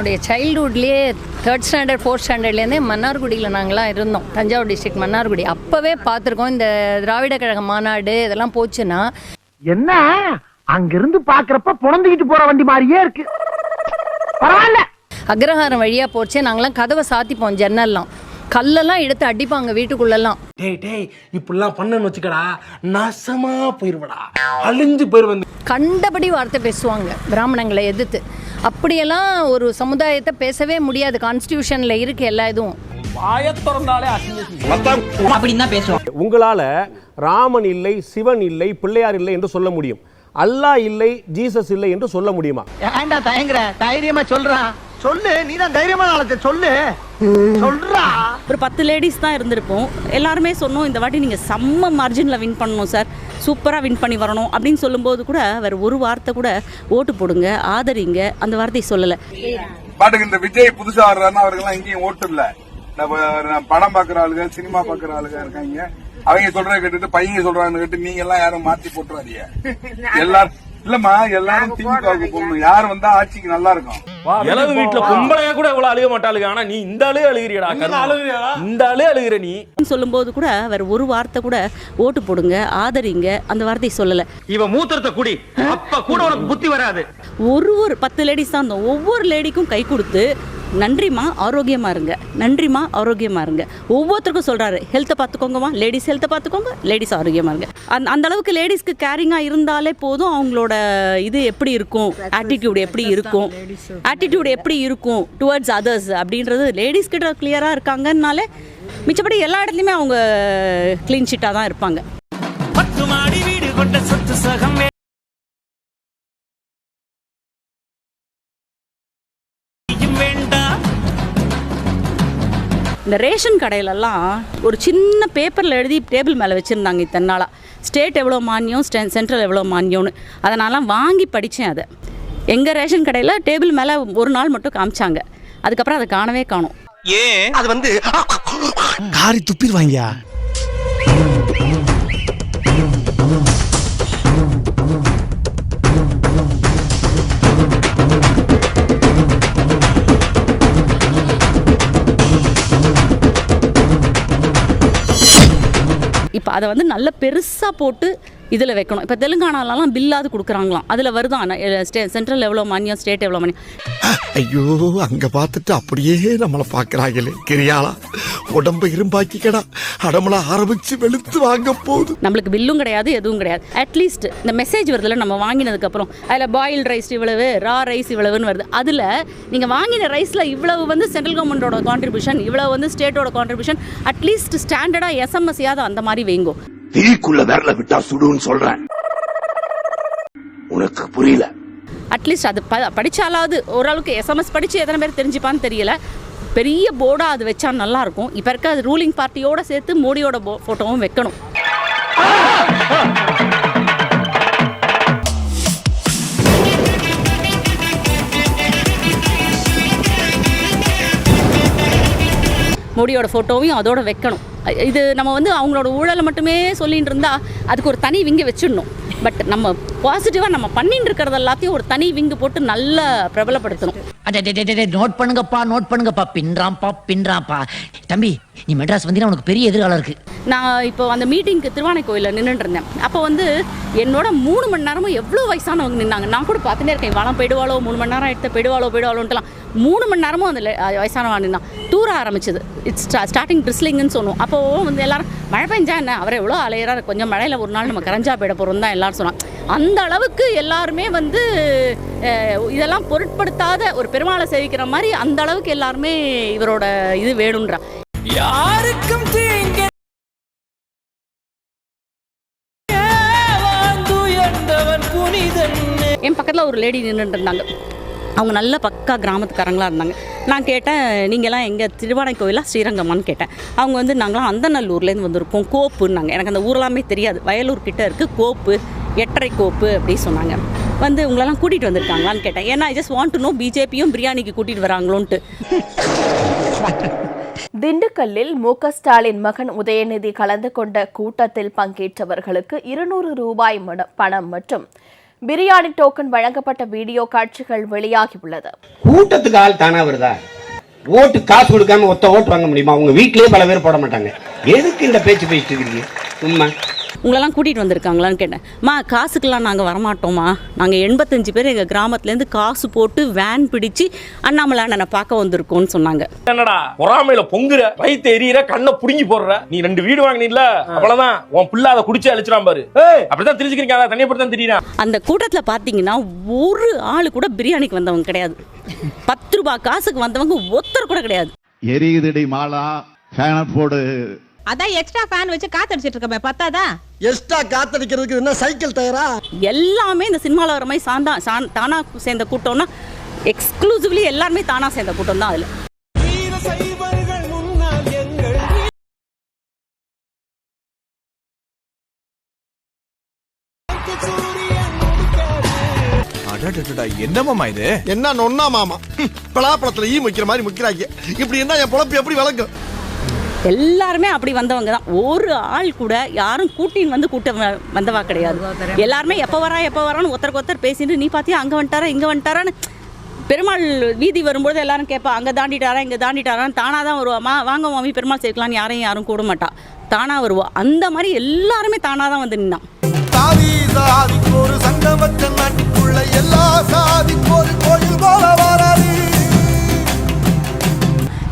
என்னுடைய சைல்டுஹுட்லேயே third standard fourth ஸ்டாண்டர்ட்லேருந்தே மன்னார்குடியில் நாங்களாம் இருந்தோம். தஞ்சாவூர் டிஸ்ட்ரிக்ட் மன்னார்குடி. அப்போவே பார்த்துருக்கோம் இந்த திராவிட கழக மாநாடு இதெல்லாம் போச்சுன்னா. என்ன? அங்கிருந்து பாக்குறப்ப புலந்துகிட்டு போற வண்டி மாதிரியே இருக்கு. பரவாயில்ல. அக்ரஹாரம் வழியாக போச்சு. நாங்களாம் கதவை சாத்திப்போம் ஜன்னல்லாம். கல்லெல்லாம் எடுத்து அடிப்பாங்க வீட்டுக்குள்ளெல்லாம். டேய் டேய் இப்படிலாம் பண்ணன்னு வச்சுக்கடா. நாசமா போயிருவடா. அழிஞ்சு போயிருவ கண்டபடி வார்த்தை பேசுவாங்க பிராமணங்களை எதிர்த்து. அப்படியெல்லாம் ஒரு சமுதாயத்தை பேசவே முடியாது. கான்ஸ்டியூஷனில் இருக்கு எல்லா இதுவும். உங்களால ராமன் இல்லை சிவன் இல்லை பிள்ளையார் இல்லை என்று சொல்ல முடியும். அல்லாஹ் இல்லை ஜீசஸ் இல்லை என்று சொல்ல முடியுமா? ஏன்டா தயங்குற? தைரியமா சொல்றா. சொல்லு நீ தான் தைரியமான ஆளத்தை சொல்லு. சொல்றா. ஒரு பத்து லேடிஸ் தான் இருந்திருப்போம். எல்லாருமே சொன்னோம் இந்த வாட்டி நீங்கள் செம்ம மார்ஜினில் வின் பண்ணணும் சார் சூப்பராக வின் பண்ணி வரணும் அப்படின்னு சொல்லும்போது கூட வேறு ஒரு வார்த்தை கூட ஓட்டு போடுங்க ஆதரிங்க அந்த வார்த்தையை சொல்லலை. பாட்டுக்கு இந்த விஜய் புதுசா வர்றாருன்னா அவருக்கெல்லாம் எங்கேயும் ஓட்டு இல்ல. படம் பாக்குற ஆளுங்க சினிமா பாக்குற ஆளுங்க இருக்காங்க. அவங்க சொல்றத கேட்டுட்டு பையங்க சொல்றாங்கன்னு கேட்டு நீங்க எல்லாம் யாரும் மாத்தி போட்டுறாதீங்க. எல்லாரும் இல்லம்மா எல்லாரும் திமுகவுக்கு போகணும். யார் வந்தா ஆட்சிக்கு நல்லா இருக்கும் இளவு வீட்டுல பொம்பளைய கூட இவ்வளவு அழுக மாட்டாளுங்க. ஆனா நீ இந்த ஆளே அழுகிறியடா அழுகிறியா? இந்த ஆளே அழுகிற நீ. சொல்லும்போது கூட வேறு ஒரு வார்த்தை கூட ஓட்டு போடுங்க ஆதரிங்க அந்த வார்த்தையை சொல்லலை. இவ மூத்திரத்தை குடி. அப்ப கூட உனக்கு புத்தி வராது. ஒரு ஒரு பத்து லேடிஸ் தான் ஒவ்வொரு லேடிக்கும் கை கொடுத்து நன்றிம்மா ஆரோக்கியமா இருங்க. நன்றிம்மா ஆரோக்கியமா இருங்க. ஒவ்வொருத்தருக்கும் சொல்றாரு ஹெல்த்தை பார்த்துக்கோங்கம்மா. லேடிஸ் ஹெல்த்தை பார்த்துக்கோங்க. லேடிஸ் ஆரோக்கியமா இருங்க. அந்த அந்த அளவுக்கு லேடிஸ்க்கு கேரிங்காக இருந்தாலே போதும் அவங்களோட இது எப்படி இருக்கும்? ஆட்டிடியூட் எப்படி இருக்கும்? ஆட்டிடியூட் எப்படி இருக்கும் டுவர்ட்ஸ் அதர்ஸ் அப்படின்றது லேடிஸ் கிட்ட கிளியராக இருக்காங்கன்னாலே மிச்சப்படி எல்லா இடத்துலையுமே அவங்க க்ளீன் ஷீட்டாக தான் இருப்பாங்க. பத்து மாடி வீடு கொண்ட சொத்து சகம் இந்த ரேஷன் கடையிலலாம் ஒரு சின்ன பேப்பரில் எழுதி டேபிள் மேலே வச்சுருந்தாங்க இத்தனை நாளாக ஸ்டேட் எவ்வளோ மானியம் ஸ்டே சென்ட்ரல் எவ்வளோ மானியம்னு. அதை நான்லாம் வாங்கி படித்தேன் அதை. எங்கள் ரேஷன் கடையில் டேபிள் மேலே ஒரு நாள் மட்டும் காமிச்சாங்க. அதுக்கப்புறம் அதை காணவே காணோம். ஏன்? அது வந்து காரி துப்பிடுவாங்கயா இப்போ அதை வந்து நல்ல பெருசாக போட்டு இதில் வைக்கணும். இப்போ தெலுங்கானாலலாம் பில்லாது கொடுக்குறாங்களாம். அதில் வருதான் ஸ்டே சென்ட்ரல் எவ்வளோ மானியம் ஸ்டேட் எவ்வளோ மானியம் ஐயோ அங்க பார்த்துட்டு அப்படியே நம்மள பாக்குறாங்களே கிரியாளா. உடம்ப இரும்பாக்கிக்கடா. அடமள ஆரம்பிச்சு வெளுத்து வாங்க போகுது. நம்மளுக்கு பில்லும் கிடையாது எதுவும் கிடையாது. அட்லீஸ்ட் இந்த மெசேஜ் வருதுல்ல நம்ம வாங்கினதுக்கப்புறம் அதில் பாயில் ரைஸ் இவ்வளவு ரா ரைஸ் இவ்வளவுன்னு வருது. அதில் நீங்கள் வாங்கின ரைஸில் இவ்வளவு வந்து சென்ட்ரல் கவர்மெண்ட்டோட கான்ட்ரிபியூஷன் இவ்வளவு வந்து ஸ்டேட்டோட கான்ட்ரிபியூஷன் அட்லீஸ்ட் ஸ்டாண்டர்டாக எஸ்எம்எஸ்ஸையாவது அந்த மாதிரி வைங்கோ. தீக்குள்ள விரல விட்டா சுடுன்னு சொல்றேன். உனக்கு புரியல. அட்லீஸ்ட் அது ப படித்தாலாவது ஓரளவுக்கு எஸ்எம்எஸ் படித்து எத்தனை பேர் தெரிஞ்சுப்பான்னு தெரியல. பெரிய போர்டாக அது வச்சா நல்லாயிருக்கும் இப்போ இருக்க அது ரூலிங் பார்ட்டியோட சேர்த்து மோடியோட போ ஃபோட்டோவும் வைக்கணும். மோடியோட ஃபோட்டோவையும் அதோட வைக்கணும். இது நம்ம வந்து அவங்களோட ஊழலை மட்டுமே சொல்லிட்டு இருந்தால் அதுக்கு ஒரு தனி விங்கை வச்சிடணும். பட் நம்ம பாசிட்டிவாக நம்ம பண்ணிட்டு இருக்கிறது எல்லாத்தையும் ஒரு தனி விங்கு போட்டு நல்லா பிரபலப்படுத்தணும். நோட் பண்ணுங்கப்பா நோட் பண்ணுங்கப்பா. பின்றாம்ப்பா பின்றாம்ப்பா. தம்பி நீ மெட்ராஸ் வந்தீங்கன்னா உனக்கு பெரிய எதிர்காலம் இருக்கு. நான் இப்போ அந்த மீட்டிங்க்கு திருவானை கோயிலில் நின்றுட்டு இருந்தேன். அப்போ வந்து என்னோட மூணு மணி நேரமும் எவ்வளோ வயசானவங்க நின்னாங்க. நான் கூட பார்த்துட்டே இருக்கேன். வளம் போயிடுவாளோ மூணு மணி நேரம் எடுத்து போயிடுவாளோ போயிடுவாளோன்ட்டுலாம். மூணு மணி நேரமும் அந்த வயசானவா நின்னா. தூர ஆரம்பிச்சது. இட்ஸ் ஸ்டார்டிங் ட்ரிஸ்லிங்னு சொன்னோம். அப்போ வந்து எல்லாரும் மழை பெஞ்சா என்ன? அவரை எவ்வளோ அலையிறாரு. கொஞ்சம் மழையில் ஒரு நாள் நம்ம கரைஞ்சா போயிட போகிறோம் தான் எல்லாரும் சொன்னான் அந்த அளவுக்கு எல்லாருமே வந்து இதெல்லாம் பொருட்படுத்தாத ஒரு பெருமாளை சேவிக்கிற மாதிரி அந்த அளவுக்கு எல்லாருமே இவரோட இது வேணுன்றா. யாருக்கும் தீங்க என் பக்கத்தில் ஒரு லேடி நின்றுட்டு இருந்தாங்க அவங்க நல்ல பக்கா கிராமத்துக்காரங்களா இருந்தாங்க. நான் கேட்டேன் நீங்கள்லாம் எங்கே திருவானை கோயிலா ஸ்ரீரங்கமான்னு கேட்டேன். அவங்க வந்து நாங்களாம் அந்தநல்லூர்லேருந்து வந்திருக்கோம். கோப்புன்னாங்க. எனக்கு அந்த ஊரெல்லாமே தெரியாது. வயலூர் கிட்ட இருக்குது கோப்பு எட்டரை கோப்பு அப்படி சொன்னாங்க. வந்து உங்களெல்லாம் கூட்டிகிட்டு வந்திருக்காங்களான்னு கேட்டேன். ஏன்னா I just want to know பிஜேபியும் பிரியாணிக்கு கூட்டிகிட்டு வராங்களோன்ட்டு. திண்டுக்கல்லில் மு ஸ்டாலின் மகன் உதயநிதி கலந்து கொண்ட கூட்டத்தில் பங்கேற்றவர்களுக்கு இருநூறு ரூபாய் மட- பணம் மற்றும் பிரியாணி டோக்கன் வழங்கப்பட்ட வீடியோ காட்சிகள் வெளியாகியுள்ளது. கூட்டத்துக்கு ஆள் தானா வருதா? ஓட்டு காசு கொடுக்காம ஒத்த ஓட்டு வாங்க முடியுமா? உங்க வீட்லயே பல பேர் போட மாட்டாங்க. எதுக்கு இந்த பேச்சு பேசிட்டு இருக்கீங்க? சும்மா. உங்களெல்லாம் கூட்டிகிட்டு வந்திருக்காங்களான்னு கேட்டேன். மா காசுக்கெல்லாம் நாங்கள் வரமாட்டோமா நாங்கள் எண்பத்தஞ்சு பேர் எங்கள் கிராமத்துலேருந்து காசு போட்டு வேன் பிடிச்சு அண்ணாமலை அண்ணனை பார்க்க வந்திருக்கோம்னு சொன்னாங்க. என்னடா பொறாமையில பொங்குற வயித்து எரியற கண்ணை புடுங்கி போடுற நீ ரெண்டு வீடு வாங்கினீல்ல அவ்வளவுதான். உன் பிள்ளை அதை குடிச்சு அழிச்சிடாம பாரு. அப்படிதான் தெரிஞ்சுக்கிறீங்க அதை தனியா தான் தெரியுறேன் அந்த கூட்டத்தில் பார்த்தீங்கன்னா ஒரு ஆள் கூட பிரியாணிக்கு வந்தவங்க கிடையாது. பத்து ரூபாய் காசுக்கு வந்தவங்க ஒருத்தர் கூட கிடையாது. எரியுதடி மாலா. ஃபேன போடு. அதான் எக்ஸ்ட்ரா ஃபேன் வச்சு காத்தடிச்சிட்டு இருக்கமே பத்தாதா? எக்ஸ்ட்ரா காத்தடிக்கிறதுக்கு என்ன சைக்கிள் டயரா எல்லாமே இந்த சினிமாவில் வர மாதிரி சாந்தா சான் தானாக சேர்ந்த கூட்டம்னா எக்ஸ்க்ளூசிவ்லி எல்லாருமே தானாக சேர்ந்த கூட்டம் தான் அதில். என்னமாமா இது? என்ன நொன்னா மாமா? பலாப்பழத்துல ஈ முக்கிற மாதிரி முக்கிறாங்க இப்படி என்ன என் பொழப்பு எப்படி வளர்க்கும் எல்லாருமே அப்படி வந்தவங்க தான். ஒரு ஆள் கூட யாரும் கூட்டின்னு வந்து கூட்ட வந்தவா கிடையாது. எல்லாருமே எப்போ வரா எப்போ வரான்னு ஒருத்தருக்கு ஒருத்தர் பேசிட்டு நீ பார்த்தியா அங்கே வந்துட்டாரா இங்கே வந்துட்டாரான்னு பெருமாள் வீதி வரும்போது எல்லாரும் கேட்பா அங்கே தாண்டிட்டாரா இங்கே தாண்டிட்டாரான்னு தானாக தான் வருவாமா வாங்க மாமி பெருமாள் சேர்க்கலான்னு யாரையும் யாரும் கூட மாட்டா. தானாக வருவா. அந்த மாதிரி எல்லாருமே தானாக தான் வந்து நின்னான். எல்லா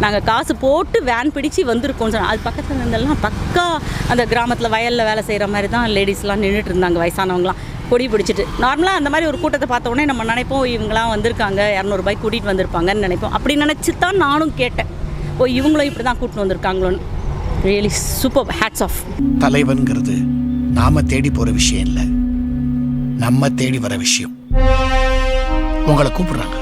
நாங்கள் காசு போட்டு வேன் பிடிச்சி வந்திருக்கோம்னு சொன்னோம் அது பக்கத்தில் இருந்தெல்லாம் பக்கா அந்த கிராமத்தில் வயலில் வேலை செய்கிற மாதிரி தான் லேடிஸ்லாம் நின்றுட்டு இருந்தாங்க வயசானவங்களாம். கொடி பிடிச்சிட்டு. நார்மலாக அந்த மாதிரி ஒரு கூட்டத்தை பார்த்த உடனே நம்ம நினைப்போம் இவங்களாம் வந்திருக்காங்க இரநூறுபாய்க்கு கூட்டிகிட்டு வந்திருப்பாங்கன்னு நினைப்போம். அப்படி நினச்சி தான் நானும் கேட்டேன். ஓ இவங்களும் இப்படி தான் கூட்டின்னு வந்திருக்காங்களோன்னு. ரியலி சூப்பர் ஹேட்ஸ் ஆஃப் தலைவன்கிறது நாம தேடி போகிற விஷயம் இல்லை. நம்ம தேடி வர விஷயம். உங்களை கூப்பிடுறாங்க.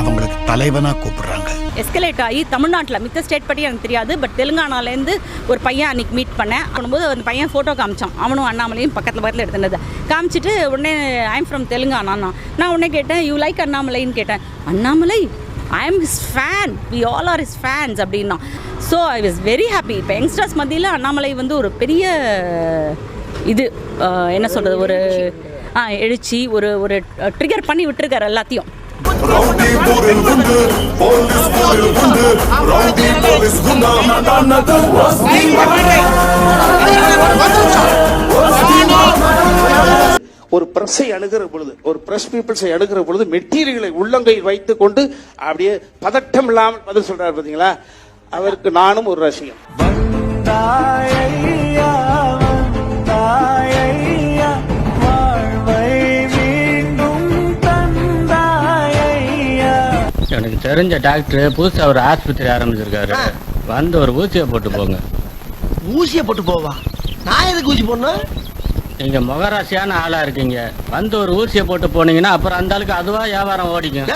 அவங்களுக்கு தலைவனாக கூப்பிடுறாங்க. எஸ்கலேட் ஆகி தமிழ்நாட்டில் மித்த ஸ்டேட் பற்றி எனக்கு தெரியாது பட் தெலுங்கானாலேருந்து ஒரு பையன் அன்றைக்கி மீட் பண்ணேன். பண்ணும்போது அந்த பையன் ஃபோட்டோ காமிச்சான். அவனும் அண்ணாமலையும் பக்கத்தில் பக்கத்தில் எடுத்துனது காமிச்சிட்டு உடனே ஐம் ஃப்ரம் தெலுங்கானா? நான் உடனே கேட்டேன் யூ லைக் அண்ணாமலைன்னு கேட்டேன். Annamalai? I am his fan we all are his fans அப்படின்னா. So I was very happy இப்போ யங்ஸ்டர்ஸ் மத்தியில் அண்ணாமலை வந்து ஒரு பெரிய இது என்ன சொல்கிறது ஒரு ஆ எழுச்சி ஒரு ஒரு ட்ரிகர் பண்ணி விட்டுருக்காரு எல்லாத்தையும். ஒரு பிரஸை அணுகிற பொழுது ஒரு பிரஸ் பீப்புள்ஸை அணுகிற பொழுது மெட்டீரியலை உள்ளங்கையில் வைத்துக் கொண்டு அப்படியே பதட்டம் இல்லாமல் பதில் சொல்றாரு பாத்தீங்களா? அவருக்கு நானும் ஒரு ரசிகன். தெரிஞ்ச டாக்டர் புதுசா ஒரு ஆஸ்பத்திரி ஆரம்பிச்சிருக்காரு. வந்து ஒரு ஊசியை போட்டு போங்க. ஊசிய போட்டு போவா? நான் எதுக்கு ஊசி போடணும்? நீங்க முகராசியான ஆளா இருக்கீங்க. வந்து ஒரு ஊசியை போட்டு போனீங்கன்னா அப்புறம் அந்த ஆளுக்கு அதுவா வியாபாரம் ஓடிக்கும்.